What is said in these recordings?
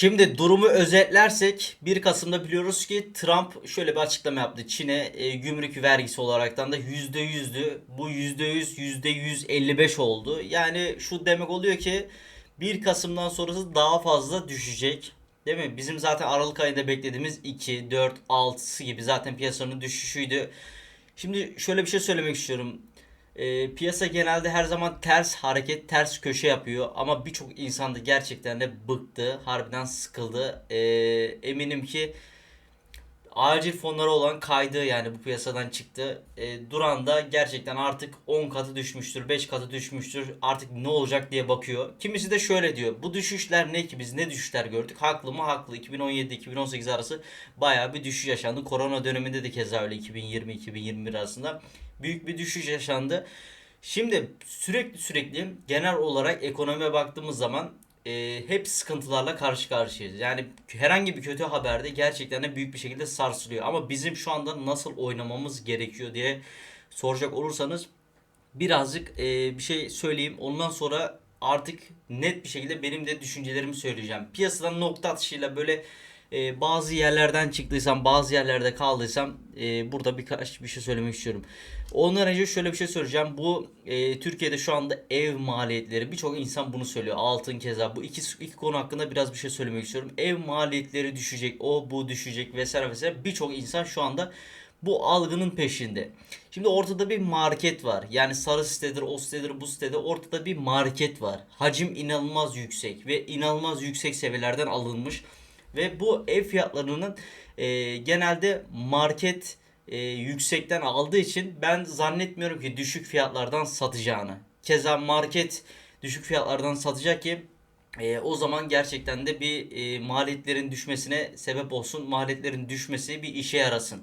Şimdi durumu özetlersek 1 Kasım'da biliyoruz ki Trump şöyle bir açıklama yaptı. Çin'e e, gümrük vergisi olaraktan da %100'dü. Bu %100 %155 oldu. Yani şu demek oluyor ki 1 Kasım'dan sonrası daha fazla düşecek. Değil mi? Bizim zaten Aralık ayında beklediğimiz 2, 4, 6'sı gibi zaten piyasanın düşüşüydü. Şimdi şöyle bir şey söylemek istiyorum. E, piyasa genelde her zaman ters hareket, ters köşe yapıyor. Ama birçok insan da gerçekten de bıktı. Harbiden sıkıldı. E, eminim ki acil fonları olan kaydı yani bu piyasadan çıktı. E, Duran da gerçekten artık 10 katı düşmüştür, 5 katı düşmüştür. Artık ne olacak diye bakıyor. Kimisi de şöyle diyor. Bu düşüşler ne ki biz ne düşüşler gördük? Haklı mı? Haklı. 2017-2018 arası bayağı bir düşüş yaşandı. Korona döneminde de keza öyle 2020-2021 arasında büyük bir düşüş yaşandı. Şimdi sürekli sürekli genel olarak ekonomiye baktığımız zaman e, hep sıkıntılarla karşı karşıyayız. Yani herhangi bir kötü haberde gerçekten de büyük bir şekilde sarsılıyor. Ama bizim şu anda nasıl oynamamız gerekiyor diye soracak olursanız birazcık e, bir şey söyleyeyim. Ondan sonra artık net bir şekilde benim de düşüncelerimi söyleyeceğim. Piyasadan nokta atışıyla böyle e, bazı yerlerden çıktıysam, bazı yerlerde kaldıysam e, burada birkaç bir şey söylemek istiyorum. Ondan önce şöyle bir şey söyleyeceğim. Bu e, Türkiye'de şu anda ev maliyetleri birçok insan bunu söylüyor. Altın keza bu iki, iki konu hakkında biraz bir şey söylemek istiyorum. Ev maliyetleri düşecek, o bu düşecek vesaire vesaire. Birçok insan şu anda bu algının peşinde. Şimdi ortada bir market var. Yani sarı sitedir, o sitedir, bu sitede ortada bir market var. Hacim inanılmaz yüksek ve inanılmaz yüksek seviyelerden alınmış. Ve bu ev fiyatlarının e, genelde market e, yüksekten aldığı için ben zannetmiyorum ki düşük fiyatlardan satacağını. Keza market düşük fiyatlardan satacak ki e, o zaman gerçekten de bir e, maliyetlerin düşmesine sebep olsun. Maliyetlerin düşmesi bir işe yarasın.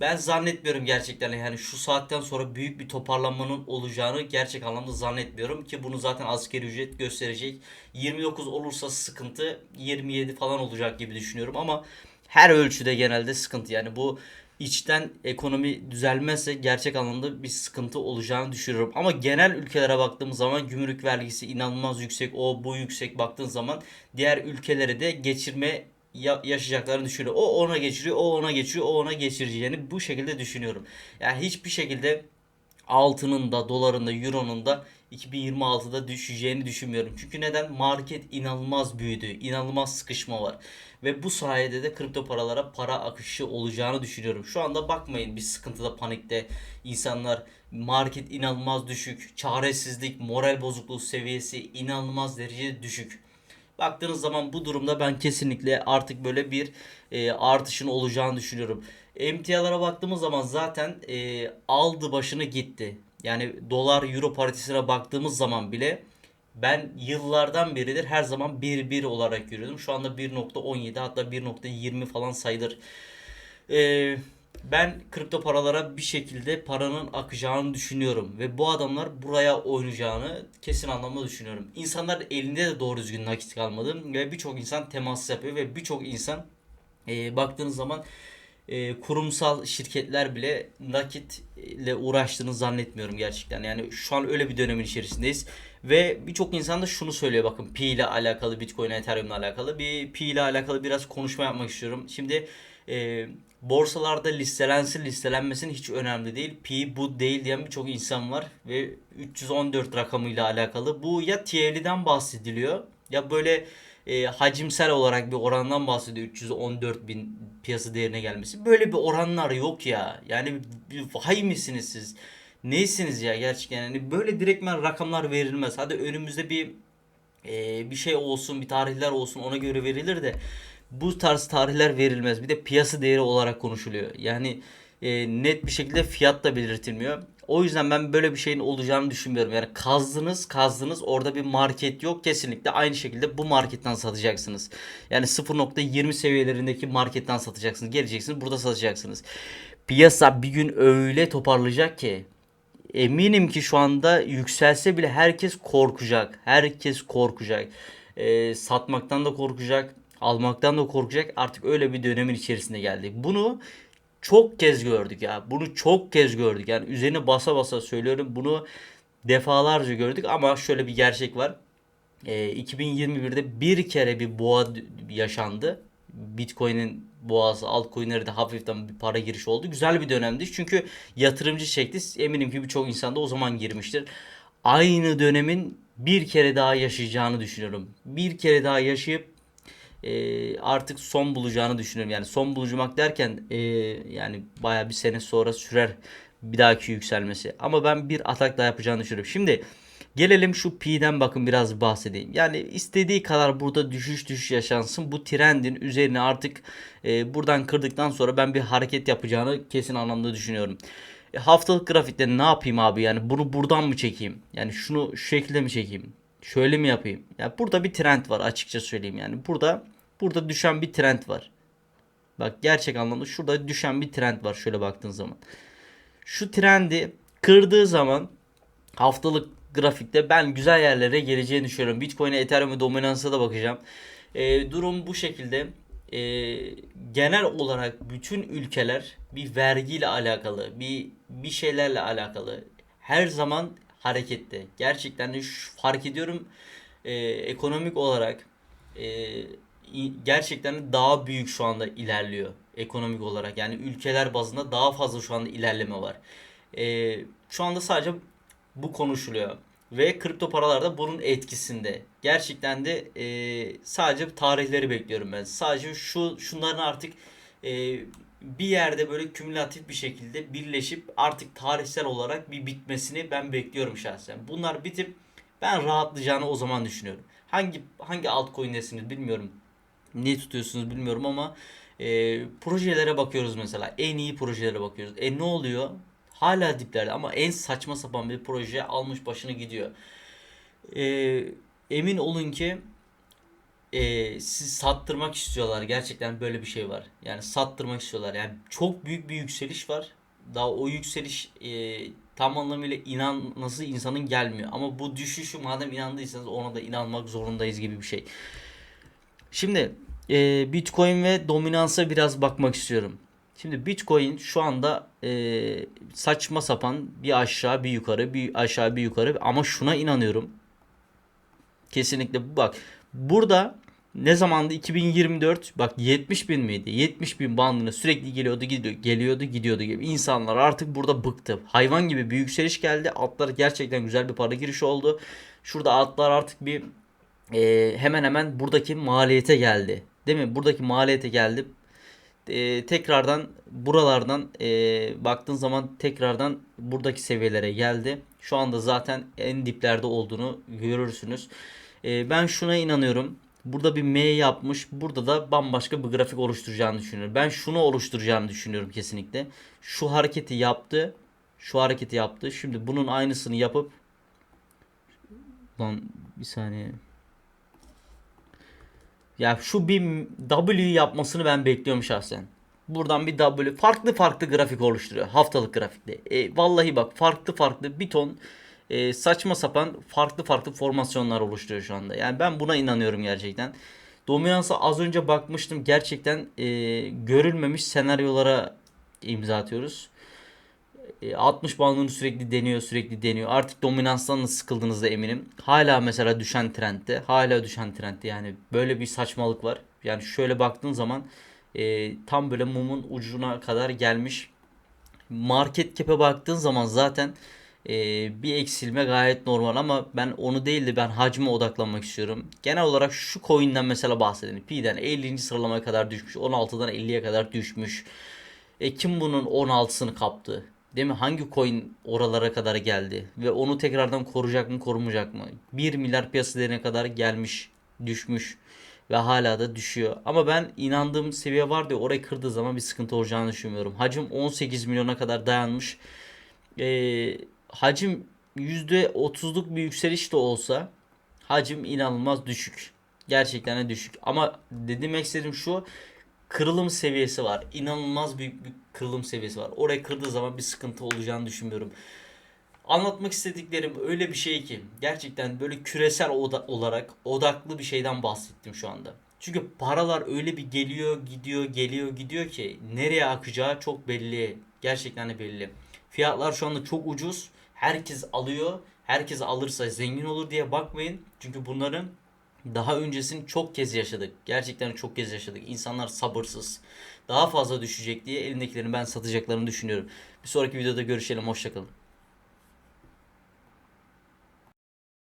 Ben zannetmiyorum gerçekten yani şu saatten sonra büyük bir toparlanmanın olacağını gerçek anlamda zannetmiyorum ki bunu zaten asgari ücret gösterecek. 29 olursa sıkıntı 27 falan olacak gibi düşünüyorum ama her ölçüde genelde sıkıntı yani bu içten ekonomi düzelmezse gerçek anlamda bir sıkıntı olacağını düşünüyorum. Ama genel ülkelere baktığımız zaman gümrük vergisi inanılmaz yüksek, o bu yüksek baktığın zaman diğer ülkelere de geçirme ya- yaşayacaklarını düşünüyor. O ona geçiriyor, o ona geçiriyor, o ona geçireceğini bu şekilde düşünüyorum. Yani hiçbir şekilde altının da, doların da, euronun da 2026'da düşeceğini düşünmüyorum. Çünkü neden? Market inanılmaz büyüdü. inanılmaz sıkışma var. Ve bu sayede de kripto paralara para akışı olacağını düşünüyorum. Şu anda bakmayın bir sıkıntıda, panikte insanlar market inanılmaz düşük, çaresizlik, moral bozukluğu seviyesi inanılmaz derecede düşük. Baktığınız zaman bu durumda ben kesinlikle artık böyle bir e, artışın olacağını düşünüyorum. Emtialara baktığımız zaman zaten e, aldı başını gitti. Yani dolar euro paritesine baktığımız zaman bile ben yıllardan beridir her zaman 1-1 olarak görüyordum. Şu anda 1.17 hatta 1.20 falan sayılır. Ee, ben kripto paralara bir şekilde paranın akacağını düşünüyorum. Ve bu adamlar buraya oynayacağını kesin anlamda düşünüyorum. İnsanlar elinde de doğru düzgün nakit kalmadı. Ve birçok insan temas yapıyor. Ve birçok insan e, baktığınız zaman e, kurumsal şirketler bile nakitle uğraştığını zannetmiyorum gerçekten. Yani şu an öyle bir dönemin içerisindeyiz. Ve birçok insan da şunu söylüyor bakın Pi ile alakalı Bitcoin Ethereum'la alakalı bir Pi ile alakalı biraz konuşma yapmak istiyorum. Şimdi e, borsalarda listelensin listelenmesin hiç önemli değil. Pi bu değil diyen birçok insan var ve 314 rakamıyla alakalı. Bu ya TL'den bahsediliyor ya böyle e, hacimsel olarak bir orandan bahsediyor 314 bin piyasa değerine gelmesi. Böyle bir oranlar yok ya. Yani bir vay misiniz siz? Neysiniz ya gerçekten? Yani böyle direktmen rakamlar verilmez. Hadi önümüzde bir e, bir şey olsun, bir tarihler olsun ona göre verilir de bu tarz tarihler verilmez. Bir de piyasa değeri olarak konuşuluyor. Yani e, net bir şekilde fiyat da belirtilmiyor. O yüzden ben böyle bir şeyin olacağını düşünmüyorum. Yani kazdınız kazdınız orada bir market yok. Kesinlikle aynı şekilde bu marketten satacaksınız. Yani 0.20 seviyelerindeki marketten satacaksınız. Geleceksiniz burada satacaksınız. Piyasa bir gün öyle toparlayacak ki eminim ki şu anda yükselse bile herkes korkacak. Herkes korkacak. Ee, satmaktan da korkacak. Almaktan da korkacak. Artık öyle bir dönemin içerisinde geldik. Bunu çok kez gördük ya. Bunu çok kez gördük. Yani üzerine basa basa söylüyorum. Bunu defalarca gördük ama şöyle bir gerçek var. e, 2021'de bir kere bir boğa yaşandı. Bitcoin'in boğası, altcoin'lere de hafiften bir para girişi oldu. Güzel bir dönemdi. Çünkü yatırımcı çekti. Eminim ki birçok insan da o zaman girmiştir. Aynı dönemin bir kere daha yaşayacağını düşünüyorum. Bir kere daha yaşayıp e, artık son bulacağını düşünüyorum. Yani son bulacak derken e, yani baya bir sene sonra sürer bir dahaki yükselmesi. Ama ben bir atak daha yapacağını düşünüyorum. Şimdi gelelim şu P'den bakın biraz bahsedeyim. Yani istediği kadar burada düşüş düşüş yaşansın. Bu trendin üzerine artık e, buradan kırdıktan sonra ben bir hareket yapacağını kesin anlamda düşünüyorum. E, haftalık grafikte ne yapayım abi? Yani bunu buradan mı çekeyim? Yani şunu şu şekilde mi çekeyim? Şöyle mi yapayım? Ya burada bir trend var açıkça söyleyeyim yani. Burada burada düşen bir trend var. Bak gerçek anlamda şurada düşen bir trend var şöyle baktığın zaman. Şu trendi kırdığı zaman haftalık grafikte ben güzel yerlere geleceğini düşünüyorum. Bitcoin'e, Ethereum'e dominansa da bakacağım. E, durum bu şekilde. E, genel olarak bütün ülkeler bir vergiyle alakalı, bir bir şeylerle alakalı her zaman harekette. Gerçekten de şu, fark ediyorum e, ekonomik olarak e, gerçekten de daha büyük şu anda ilerliyor ekonomik olarak. Yani ülkeler bazında daha fazla şu anda ilerleme var. E, şu anda sadece bu konuşuluyor. Ve kripto paralar da bunun etkisinde. Gerçekten de e, sadece tarihleri bekliyorum ben. Sadece şu şunların artık e, bir yerde böyle kümülatif bir şekilde birleşip artık tarihsel olarak bir bitmesini ben bekliyorum şahsen. Bunlar bitip ben rahatlayacağını o zaman düşünüyorum. Hangi hangi altcoin'desiniz bilmiyorum. Ne tutuyorsunuz bilmiyorum ama e, projelere bakıyoruz mesela. En iyi projelere bakıyoruz. E ne oluyor? Hala diplerde ama en saçma sapan bir proje almış başını gidiyor. E, emin olun ki e, sizi sattırmak istiyorlar. Gerçekten böyle bir şey var. Yani sattırmak istiyorlar. Yani çok büyük bir yükseliş var. Daha o yükseliş e, tam anlamıyla inanması insanın gelmiyor. Ama bu düşüşü madem inandıysanız ona da inanmak zorundayız gibi bir şey. Şimdi e, Bitcoin ve dominansa biraz bakmak istiyorum. Şimdi Bitcoin şu anda e, saçma sapan bir aşağı bir yukarı bir aşağı bir yukarı ama şuna inanıyorum. Kesinlikle bak. Burada ne zamandı 2024 bak 70 bin miydi? 70 bin bandına sürekli geliyordu gidiyor geliyordu gidiyordu gibi. İnsanlar artık burada bıktı. Hayvan gibi bir yükseliş geldi. Altlar gerçekten güzel bir para girişi oldu. Şurada altlar artık bir e, hemen hemen buradaki maliyete geldi. Değil mi? Buradaki maliyete geldi. E, tekrardan buralardan e, baktığın zaman tekrardan buradaki seviyelere geldi. Şu anda zaten en diplerde olduğunu görürsünüz. E, ben şuna inanıyorum. Burada bir M yapmış. Burada da bambaşka bir grafik oluşturacağını düşünüyorum. Ben şunu oluşturacağını düşünüyorum kesinlikle. Şu hareketi yaptı. Şu hareketi yaptı. Şimdi bunun aynısını yapıp Lan bir saniye. Ya şu bir W yapmasını ben bekliyorum şahsen. Buradan bir W farklı farklı grafik oluşturuyor haftalık grafikte. E, vallahi bak farklı farklı bir ton e, saçma sapan farklı farklı formasyonlar oluşturuyor şu anda. Yani ben buna inanıyorum gerçekten. Dominansa az önce bakmıştım. Gerçekten e, görülmemiş senaryolara imza atıyoruz. E, 60 bandını sürekli deniyor sürekli deniyor. Artık dominanstan da sıkıldığınızda eminim. Hala mesela düşen trendte. Hala düşen trendte. Yani böyle bir saçmalık var. Yani şöyle baktığın zaman e, tam böyle mumun ucuna kadar gelmiş. Market cap'e baktığın zaman zaten e, bir eksilme gayet normal ama ben onu değil de ben hacme odaklanmak istiyorum. Genel olarak şu coin'den mesela bahsedelim. P'den 50. sıralamaya kadar düşmüş. 16'dan 50'ye kadar düşmüş. E kim bunun 16'sını kaptı? Değil mi? Hangi coin oralara kadar geldi? Ve onu tekrardan koruyacak mı korumayacak mı? 1 milyar piyasa değerine kadar gelmiş, düşmüş ve hala da düşüyor. Ama ben inandığım seviye var diye orayı kırdığı zaman bir sıkıntı olacağını düşünmüyorum. Hacim 18 milyona kadar dayanmış. Ee, hacim %30'luk bir yükseliş de olsa hacim inanılmaz düşük. Gerçekten de düşük. Ama dediğim istediğim şu kırılım seviyesi var. İnanılmaz büyük bir kırılım seviyesi var. Orayı kırdığı zaman bir sıkıntı olacağını düşünmüyorum. Anlatmak istediklerim öyle bir şey ki gerçekten böyle küresel oda- olarak odaklı bir şeyden bahsettim şu anda. Çünkü paralar öyle bir geliyor, gidiyor, geliyor, gidiyor ki nereye akacağı çok belli. Gerçekten de belli. Fiyatlar şu anda çok ucuz. Herkes alıyor. herkes alırsa zengin olur diye bakmayın. Çünkü bunların daha öncesini çok kez yaşadık. Gerçekten çok kez yaşadık. İnsanlar sabırsız. Daha fazla düşecek diye elindekilerini ben satacaklarını düşünüyorum. Bir sonraki videoda görüşelim. Hoşçakalın.